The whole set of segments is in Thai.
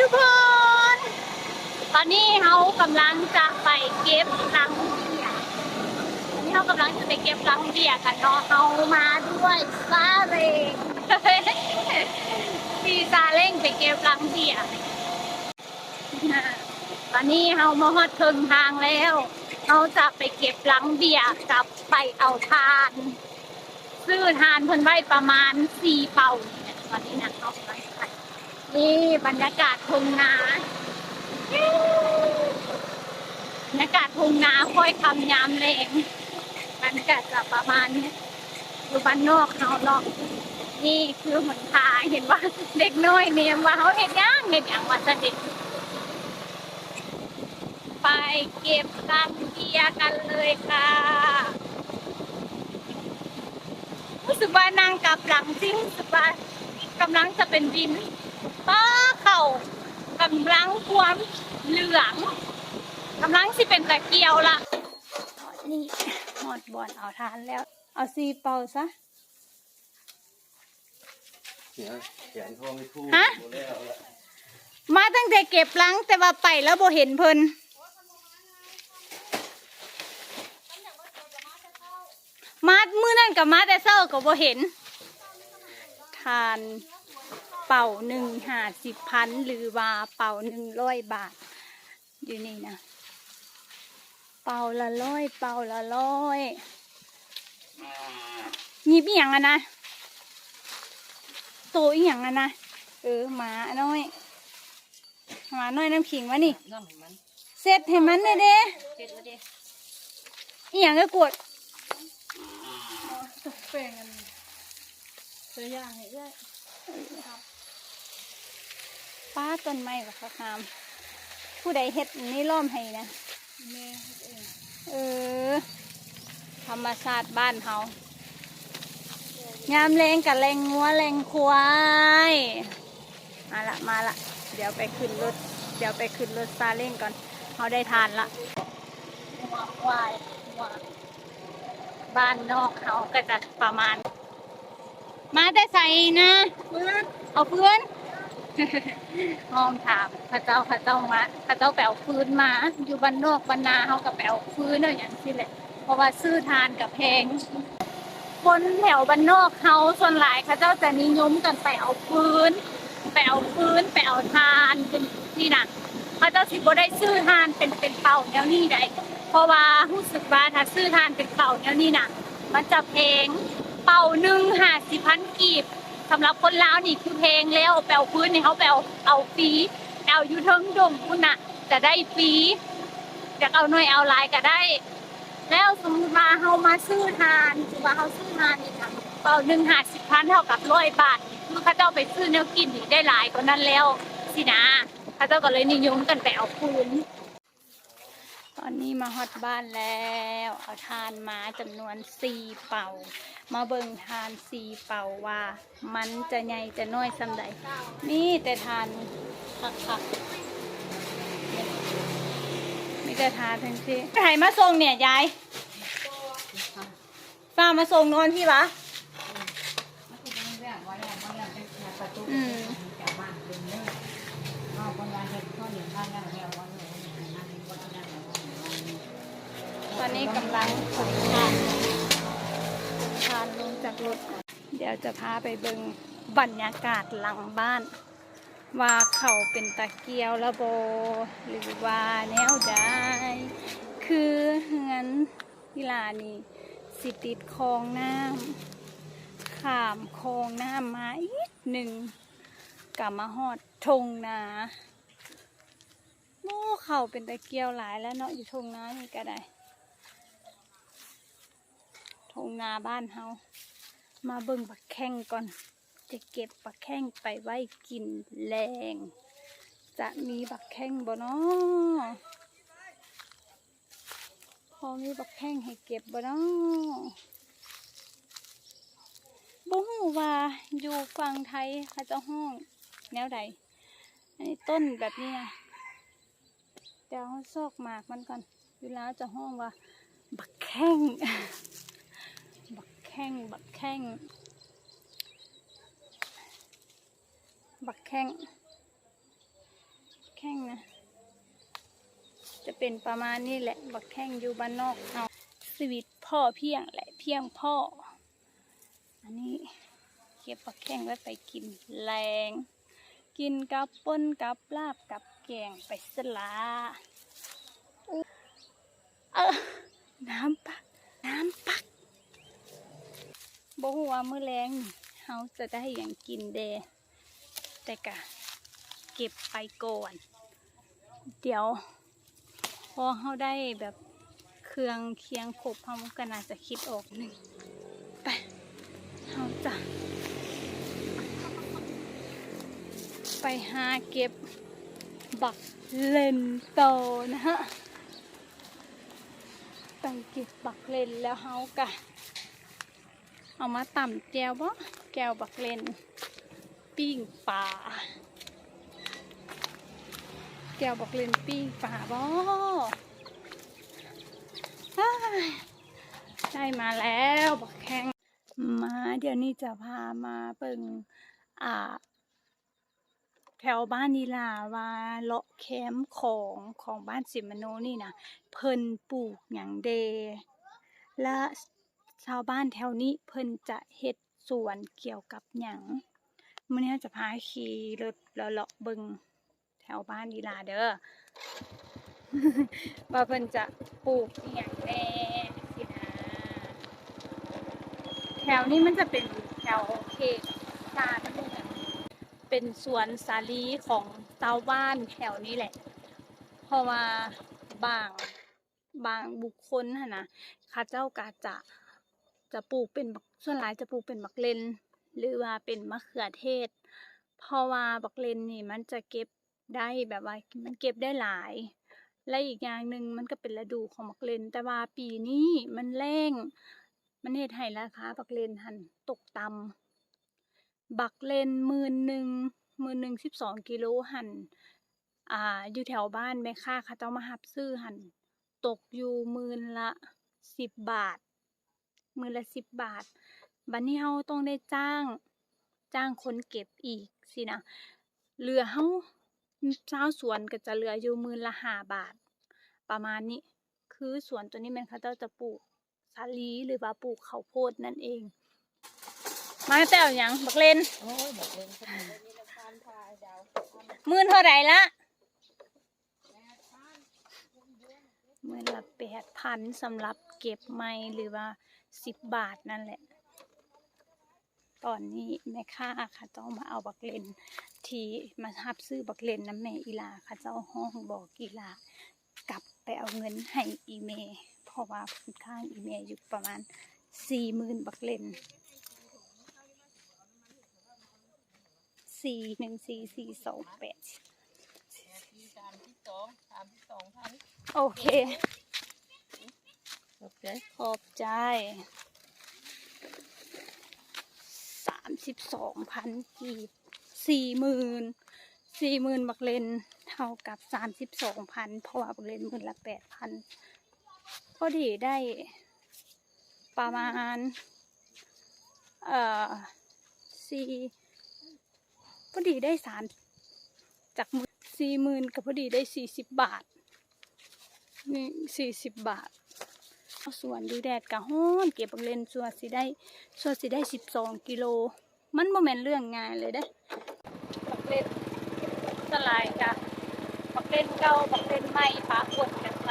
ทุกคน ตอนนี้เขากำลังจะไปเก็บลังเบียร์ตอนนี้เขากำลังจะไปเก็บลังเบียร์กันเนาะเขามาด้วยซาเล้งพี่ซาเล้งไปเก็บลังเบียร์ตอนนี้เขามาฮอดถึงทางแล้วเขาจะไปเก็บลังเบียร์กลับไปเอาทานซื้อทานเพิ่นไว้ประมาณสี่เป่าเนี่ยตอนนี้นะเขาไปไป นี่บรรยากาศทงนาบรรยากาศทงนาค่อยคำยามแรงบรรยากาศจะประมาณนี้อยู่บ้านนอกเขาเนาะนี่คือหนทางเห็นว่าเด็กน้อยเนี่ยว่าเขาเห็นย่างเห็นอย่างว่าจะเด็กไปเก็บตังเบียกันเลยค่ะรู้สึกว่านางกลับหลังซิ่งรู้สึกว่ากำลังจะเป็นดิน ป้าเข่ากำลังความเหลืองกำลังสิเป็นตะเกียวละนี่หมดบอลเอาทานแล้ว เอาซีเป่าซะเดี๋ยวเขียนทองไม่พูดฮะหมดแล้วล่ะมาตั้งแต่เก็บลังแต่ว่าไปแล้วบ่เห็นเพิ่นมามือนั่นกับมาแต่เศร้าก็บ่เห็น ทาน เป่าหนึ่งห้าสิบพันหรือว่าเป่าหนึ่งร้อยบาท อยู่นี่นะ เป่าละร้อยเป่าละร้อยหยิบอหย่างอะนะตัวอหย่างอะนะเออหมาน้อยหมาน้อยน้ำขิงวะนี่น้ำมันเสร็จให้มันเลยเด้เจ็ดแล้วเด้อหย่างก็กดตกแป้งกันตัวอย่างให้ได้ ป้าต้นไม้กับข้าวคามผู้ใดเฮ็ดนี่ล้อมให้นะแม่เฮ็ดเองเออ ธรรมชาติบ้านเฮยามแรงกับแรงงัวแรงควายมาละมาละ เดี๋ยวไปขึ้นรถ เดี๋ยวไปขึ้นรถซาเล้งก่อนเขาได้ทานละงัวควายงัวบ้านนอกเขาก็จะประมาณ มาแต่ใส่นะพื้นเอาพื้น ห้องถามพระเจ้าพระเจ้ามาพระเจ้าแปลฟื้นมา อยู่บ้านนอกบ้านนาเขากับแปลฟื้นเอาอย่างที่แหละ เพราะว่าซื้อทานกับแพงคนแถวบ้านนอกเขาส่วนหลายเขาเจ้าจะนิยมกันไปเอาฟื้นไปเอาฟื้นไปเอาทานเป็นที่นั่นเขาเจ้าสิบ่ได้ซื้อทานเป็นเป็นเป่าแนวนี้ได้เพราะว่ารู้สึกว่าถ้าซื้อทานเป็นเป่าแนวนี้น่ะมันจะแพงเป่าหนึ่งห้าสิบพันกีบ สำหรับคนลาวนี่คือเพลงแล้วแปลพื้นนี่เขาแปลเอาฟรีแปลอยู่เทิงดมคุณน่ะจะได้ฟรีจะเอาหน่วยเอาลายก็ได้ แล้วสมมติว่าเขามาซื้อทานสมมติว่าเขาซื้อทานนี่ค่ะเป่าหนึ่งหาสิบพันเท่ากับร้อยบาทคือเขาเจ้าไปซื้อแนวกินนี่ได้หลายกว่านั้นแล้วสินะเขาเจ้าก็เลยนิยมกันไปเอาพื้น อนนี้มาฮอดบ้านแล้ว เอาทานมาจำนวนสี่เป่า มาเบิ่งทานสี่เป่าว่า มันจะใหญ่จะน้อยสำใดนี่แต่ทานคักๆมีแต่ทานทั้งที่ใครมาส่งเนี่ยยายป้ามาส่งนอนพี่วะมันคือเอนนี้กำลังขนทานทานลงจากรถ เดี๋ยวจะพาไปเบิ่งบรรยากาศหลังบ้าน ว่าเขาเป็นตะเกียวระโบ หรือว่าแนวใดคือเฮือนกีฬานี่สิติดคลองน้ำข้ามคลองน้ำมาอีกหนึ่งกลับมาหอดทงนาโอ้เขาเป็นตะเกียวหลายแล้วเนาะอยู่ทงนานี่ก็ได้ งนาบ้านเฮามาเบิ่งบักแข้งก่อน จะเก็บบักแข้งไปไว้กินแรง จะมีบักแข้งบ่เนาะพอมีบักแข้งให้เก็บบ่เนาะบ่ฮู้ว่าอยู่ฝั่งไทยเขาจะห้องแนวใดอันนี้ต้นแบบนี้นะเดี๋ยวเขาซอกหมากมันก่อนอยู่แล้วจะห้องว่าบักแข้ง ข้งบักแข้งบักแข้งแข้งนะ จะเป็นประมาณนี้แหละ บักแข้งอยู่บ้านนอกเอาสวิตพ่อเพียงแหละเพียงพ่อ อันนี้เก็บบักแข้งไว้ไปกินแรง กินกับป่นกับลาบกับแกงไปสลาอุ๊เออน้ำปัก น้ำปักบอก ว่ามื้อแรงเฮาจะได้อย่างกินเดแต่กะเก็บไปก่อน เดี๋ยว พอเขาได้แบบเครื่องเคียงครบเขาก็น่าจะคิดออกหนึ่งไปเขาจะไปหาเก็บบักเลนโตนะฮะไปเก็บบักเลนแล้วเขากะ เอามาต่ำแก้วบ่แก้วบักเลนปิ้งปลาแก้วบักเลนปิ้งปลาบ่อ้ายได้มาแล้วบักแข้งมาเดี๋ยวนี้จะพามาเบิ่งอ่า แถวบ้านนีลาว่าเลาะแคมป์ของของบ้านสิมโนนี่นะเพิ่นปลูกหยังเดและ ชาวบ้านแถวนี้เพิ่นจะเฮ็ดสวนเกี่ยวกับหยังมื้อนี้จะพาขี่รถเลาะเบิงแถวบ้านนีลาเด้อว่าเพิ่นจะปลูกอหยังแน่สินะแถวนี้มันจะเป็นแถวเขตชาเมืองเป็นสวนสาลีของชาวบ้านแถวนี้แหละ เพราะว่าบางบางบุคคลหั่นะเข้าเจ้าก็จะ จะปลูกเป็นส่วนหลายจะปลูกเป็นบักเลนหรือว่าเป็นมะเขือเทศ เพราะว่าบักเลนนี่มันจะเก็บได้แบบว่ามันเก็บได้หลาย และอีกอย่างหนึ่งมันก็เป็นฤดูของบักเลน แต่ว่าปีนี้มันแรงมันเฮ็ดให้ราคาบักเลนหันตกต่ำบักเลนหมื่นหนึ่งหมื่นหนึ่งสิบสองกิโลหันอ่าอยู่แถวบ้านแม่ค้าเขาเจ้ามาหับซื้อหันตกอยู่หมื่นละสิบบาท มื่นละสิบบาท บัดนี้เฮาต้องได้จ้าง จ้างคนเก็บอีกสินะเหลือเฮาชาวสวนก็จะเหลืออยู่หมื่นละห้าบาท ประมาณนี้ คือสวนตัวนี้แมันเขาเจ้าจะปลูกสาลีหรือว่าปลูกข้าวโพดนั่นเอง มาแต่เอาหยังบักเลนโอ้ยบอกเลยคนนี้หมื่นเท่าไหร่ละหมื่นละแปดพันสำหรับเก็บไม้หรือว่า สิบบาทนั่นแหละ ตอนนี้แม่ค้าค่ะเจ้ามาเอาบักเลนที่มาทับซื้อบักเลนน้ำแม่อีลาค่ะเจ้าห้องบอกอีลากลับไปเอาเงินให้อีเมเพราะว่าค่อนข้างอีเมอยู่ประมาณสี่หมื่นบักเลนสี่หนึ่งสี่สี่สองแปดสามที่สองสามที่สองพันโอเค ขอบใจขอบใจสามสิบสองพันกีบสี่หมื่นสี่หมื่นบักเลนเท่ากับสามสิบสองพันเพราะว่าบักเลนหมื่นละแปดพันพอดีได้ประมาณ เอ่อสี่พอดีได้สามจากสี่หมื่นกับพอดีได้สี่สิบบาทนี่สี่สิบบาท ส่วนดูแดดกะฮ้อนเก็บบักเลนส่วนสิได้ส่วนสิได้สิบสองกิโล มันโมเมนเรื่องง่ายเลยเด้บักเลนสลายกะบักเลนเก่าบักเลนใหม่ปะปนกันไป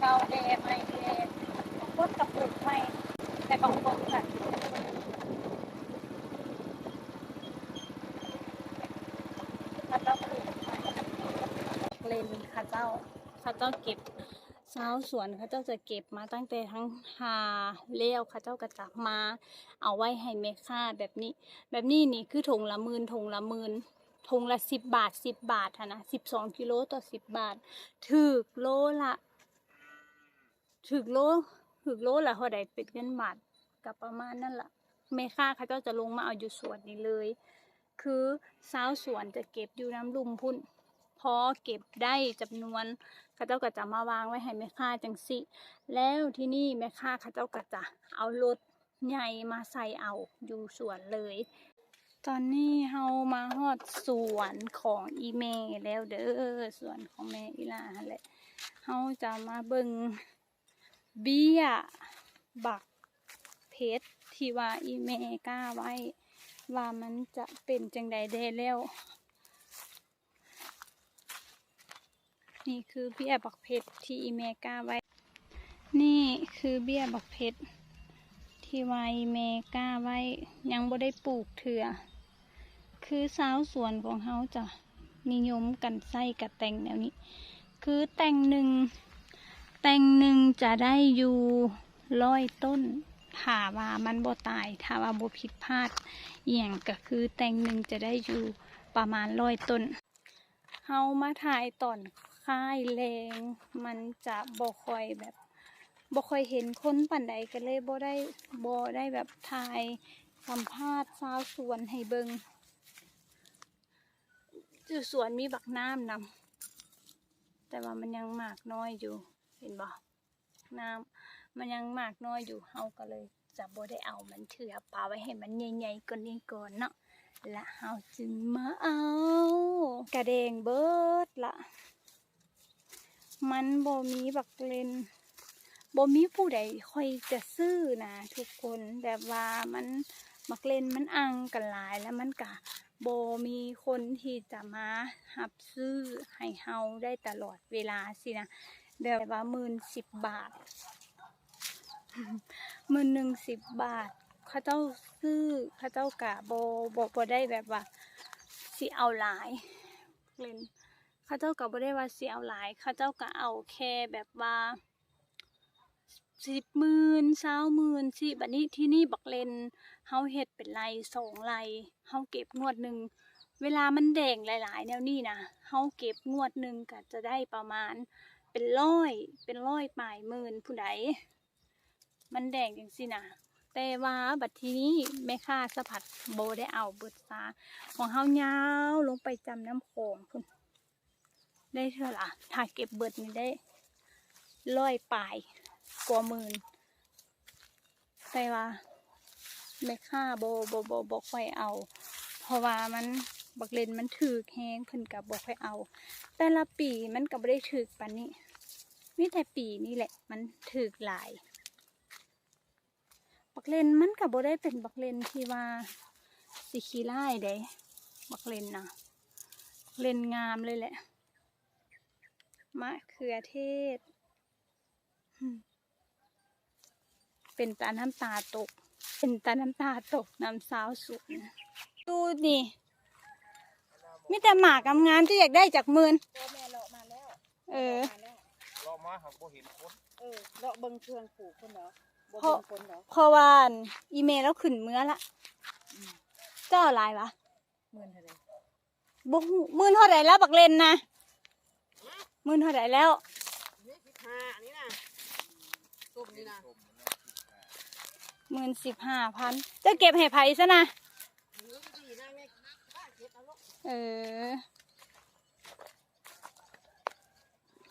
เก่าแดใหม่แดบางคนกับปลูกใหม่แต่บางคนค่ะถ้าต้องปลูกใหม่ เลนเข้าเจ้า เข้าเจ้าเก็บชาวสวนเขาเจ้าจะเก็บมาตั้งแต่ทั้งหาเลี้ยวเข้าเจ้าก็จับมา เอาไว้ให้แม่ค้าแบบนี้ แบบนี้นี่คือถุงละหมื่นถุงละหมื่นถุงละสิบบาทสิบบาทะนะสิบสองกิโลต่อสิบบาท ถึกโลละถึกโลถึกโลละเท่าใดเป็นเงินบาทกับประมาณนั่นละแม่ค้าเขาเจ้าจะลงมาเอาอยู่สวนนี้เลย คือชาวสวนจะเก็บอยู่น้ำลุมพุ่น พอเก็บได้จำนวนข้าเจ้าก็จะมาวางไว้ให้แม่ค้าจังสิแล้วที่นี่แม่ค้าข้าเจ้าก็จะเอารถใหญ่มาใส่เอาอยู่สวนเลย ตอนนี้เฮามาฮอดสวนของอีเมแล้วเด้อสวนของแม่อีลาแหละเฮาจะมาเบิ่งเบี้ยบักเพชรที่ว่าอีเมกล้าไว้ว่ามันจะเป็นจังใดได้แล้ว นี่คือเบี้ยบักเพชรที่อีเมกาไว้ นี่คือเบี้ยบักเพชรที่ว่าอีเมกาไว้ ยังบ่ได้ปลูกเถื่อ คือสาวสวนของเขาจะนิยมกันไส้กับแต่งแนวนี้ คือแต่งหนึ่งแต่งหนึ่งจะได้อยู่ร้อยต้นถ้าว่ามันบ่ตายถ้าว่าบ่ผิดพลาดอย่างก็คือแต่งหนึ่งจะได้อยู่ประมาณร้อยต้น เฮามาถ่ายตอน ค่ายแรง มันจะบ่คอยแบบบ่คอยเห็นคนปานใดก็เลยบ่ได้บ่ได้แบบถ่ายสัมภาษณ์สาวสวนให้เบิงอยู่สวนมีบักน้ำนำแต่ว่ามันยังหมากน้อยอยู่ เห็นบ่น้ำมันยังหมากน้อยอยู่เฮาก็เลยจะบ่ได้เอามันเถื่อปาไว้ให้มันใหญ่ๆกว่านี้ก่อนเนาะและเฮาจึงมาเอา กระเดงเบิดละ มันบ่มีบักเลนบ่มีผู้ใดค่อยจะซื้อนะทุกคนแบบว่ามันบักเลนมันอังกันหลายแล้วมันกะบ่มีคนที่จะมาหับซื้อให้เฮาได้ตลอดเวลาสินะแบบว่าหมื่นสิบบาทหมื่นหนึ่งสิบบาทข้าเจ้าซื้อข้าเจ้ากะโบโบโบได้แบบว่าสิเอาหลายเล่น ข้าเจ้ากะโบได้ว่าสิเอาหลายข้าเจ้ากะเอาแค่แบบว่าสิบหมื่นเศร้าหมื่นสิบัดนี้ที่นี่บักเลนเฮาเฮ็ดเป็นไรสองไรเฮาเก็บงวดหนึ่งเวลามันแดงหลาย ๆ แนวนี้นะเฮาเก็บงวดหนึ่งก็จะได้ประมาณเป็นร้อยเป็นร้อยปลายหมื่นผู้ใดมันแดงจังสินะแต่ว่าบัดทีนี้แม่ค้าสะพัดโบได้เอาเบิดซาของเฮายาวลงไปจำน้ำโขงพุ่น ได้เท่าไหร่ถ้าเก็บเบิดนี่ได้ร้อยปลายกว่าหมื่นแต่ว่าแม่ค้าโบโบโบบ่ค่อยเอา เพราะว่ามันบักเลนมันถือแห้งเพิ่นกับบ่ค่อยเอา แต่ละปีมันก็บ่ได้ถือปานนี้มีแต่ปีนี่แหละ มันถือหลาย บักเลนมันกับโบได้เป็นบักเลนที่ว่าสีขี้ไล่เด้บักเลนนะเลนงามเลยแหละ มะเขือเทศอืมเป็นตาน้ำตาตก เป็นตาน้ำตาตกน้ำสาวสุดดูนี่มีแต่หมากงามๆที่อยากได้จากหมืนตัวแม่เลาะมาแล้วเออมาแล้วรอมาครับบ่เห็นคนเออเลาะเบิ่งเครื่องปลูกคนเหรอบ่เพราะเบิ่งคนเหรอเพราะว่าอีเมลแล้วขึ้นเมื่อละเจ้าอะไรวะหมื่นเท่าไหร่บุกมื่นเท่าไหร่แล้วบักเลนนะ มื่นเท่าไหร่แล้วยี่สิบห้าอันนี้นะตุ่มนี่นะหมื่นสิบห้าพันจะเก็บให้ไผ่ซะนะเนื้อดีนะแม่บ้านเก็บเอาลูกเออ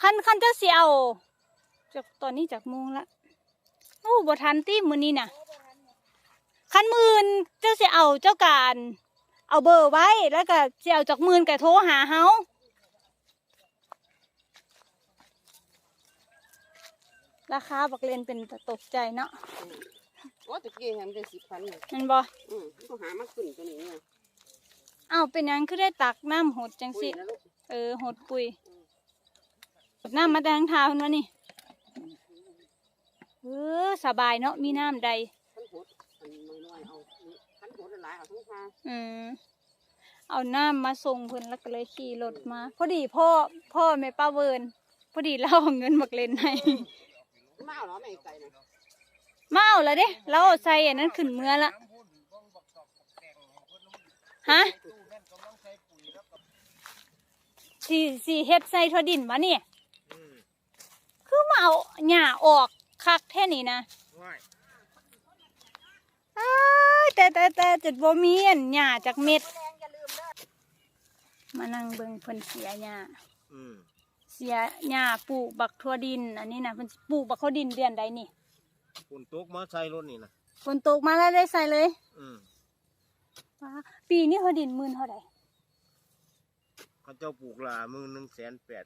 คันคันเจ้าเสียเอาจากตอนนี้จากโมงละโอ้บ่ทันตีมือนี้น่ะคันหมื่นเจ้าเสียเอาเจ้าการ เอาเบอร์ไว้แล้วก็เสียเอาจากหมื่นก็โทรหาเฮา ราคาบักเลนเป็นตะตกใจเนาะโอ้ตะกี้เห็นได้สิบพันเลยแมันบ่อืมก็หามาขึ้นตัวนี้เนี่ยอ้าวเป็นหยังคือได้ตักน้ำหดจังปุ๋สิยนะลูกเออหดปุ๋ยหดน้ำมาแต่ทางเท้าเพิ่นวะนี่เออสบายเนาะมีน้ำใดพันหดอันน้อยๆเอานี่พันหดหลายๆเอาทั้งทางอืมเอาน้ำมาส่งเพิ่นแล้วก็เลยขี่รถมา พอดีพ่อพ่อแม่ป้าเวิร์นพอดีเราเอาเงินบักเลนให้ มาเอาเหรอแม่ไก่นะมาเอาแล้วเด้เราเอาใส่อันนั้นขึ้นเมื่อละฮะสีสีเฮ็ดใส่ทั่วดินวะเนี่ยคือมาเอาหญ้าออกคักแท่นี้นะแต่แต่แต่จุดบ่มีอันหญ้าจากเม็ด มานั่งเบิ่งเพิ่นเสียหญ้าอืม สียหญ้าปลูกบักทั่วดิน อันนี้นะเพิ่นสิปลูกบักทั่วดินเดือนใดนี่คุณตกมาใส่รถนี่นะฝนตกมาแล้วได้ใส่เลย อืมป้าปีนี้เขาดินหมื่นเท่าไหร่เขาเจ้าปลูกหลามือหนึ่งแสนแปด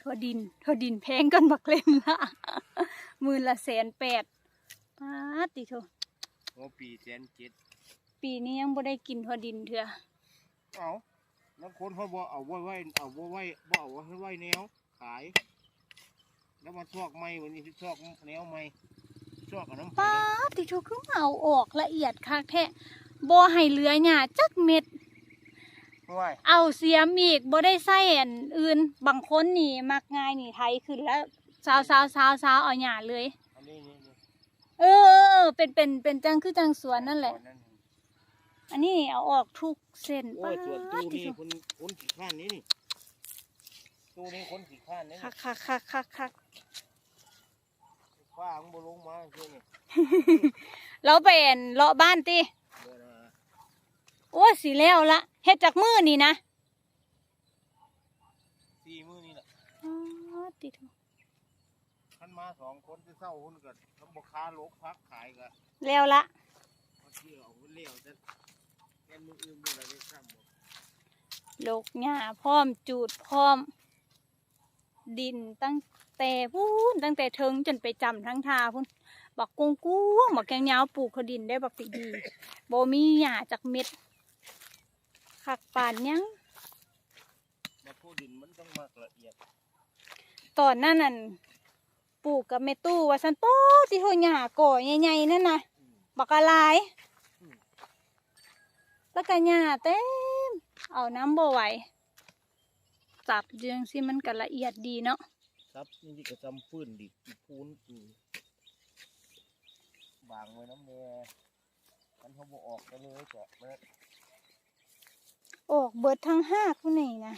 ทั่วดินทั่วดินแพงกันบักเล่นละหมื่นละแสนแปดป้าดติโถหัวปีแสนเจ็ดปีนี้ยังบ่ได้กินทั่วดินเถอะเอา แล้วคนเขาบอกเอาไว้ไว้เอาไว้ไว้บ่เอาไว้ไว้แนวขาย แล้วมาชอกไม้วันนี้ที่ชอกแนวไม้ชอกกับน้ำป้าดติโถคือมาเอาออกละเอียดคักแท้บ่ให้เหลือหญ้าจักเม็ดไว้เอาเสียมอีกบ่ได้ใส่อันอื่น บางคนนี่มักง่ายนี่ไทยขึ้นแล้วซาวซาวซาวซาวเอาหญ้าเลย อันนี้นี่นี่เออเออเออเป็นเป็นเป็นจังคือจังสวนนั่นแหละอั นนี้เอาออกทุกเส้นโอ้ยส่วนตู้ตินี่โถคนคนขี้ข้านนี่นี่ตู้นี้คนขี้ข้านนี่คักคักคักคักคักฟ้าของบลงมาเชื่อนี่เราไปเอ็นเลาะบ้านติเดี๋ยวนะโอ้สิแล้วละเฮ็ดจากมือนี่นะสี่มือนี่แหละอ๋อติโถท่านมาสองคนที่เศร้าคนกันทำบค้าโลกพักขายกันแล้วละเขาเชื่อเอาคนเลี้ยวแต่แกนมืออื่นมืออะ ลกหญ้าพร้อมจูดพร้อม ดินตั้งแต่พูนตั้งแต่เทิงจนไปจำทั้งทาพุ่นบักกุ้งกุ้งบักแกงยาวปลูกเขาดินได้บักปีดีบ่มีหญ้าจากเม็ดคักปานยังมาพูดดินมันต้องมากละเอียดตอนนั้นนั่นปลูกกับเมตู้ว่าสันโตที่หัวหญ้าก่อใหญ่ๆนั่นนะอืมบักอะไรอืม แล้วก็หญ้าเต็ม เอาน้ำบ่ไหวจับเดืองสิมันก็ละเอียดดีเนาะซับนี่ก็จำฟื้นดิอีพูนอืมบางไว้น้ำแน่มันเขาบอกออกไปเลยก็มันออกเบิดทั้งห้าคุณนี่นะ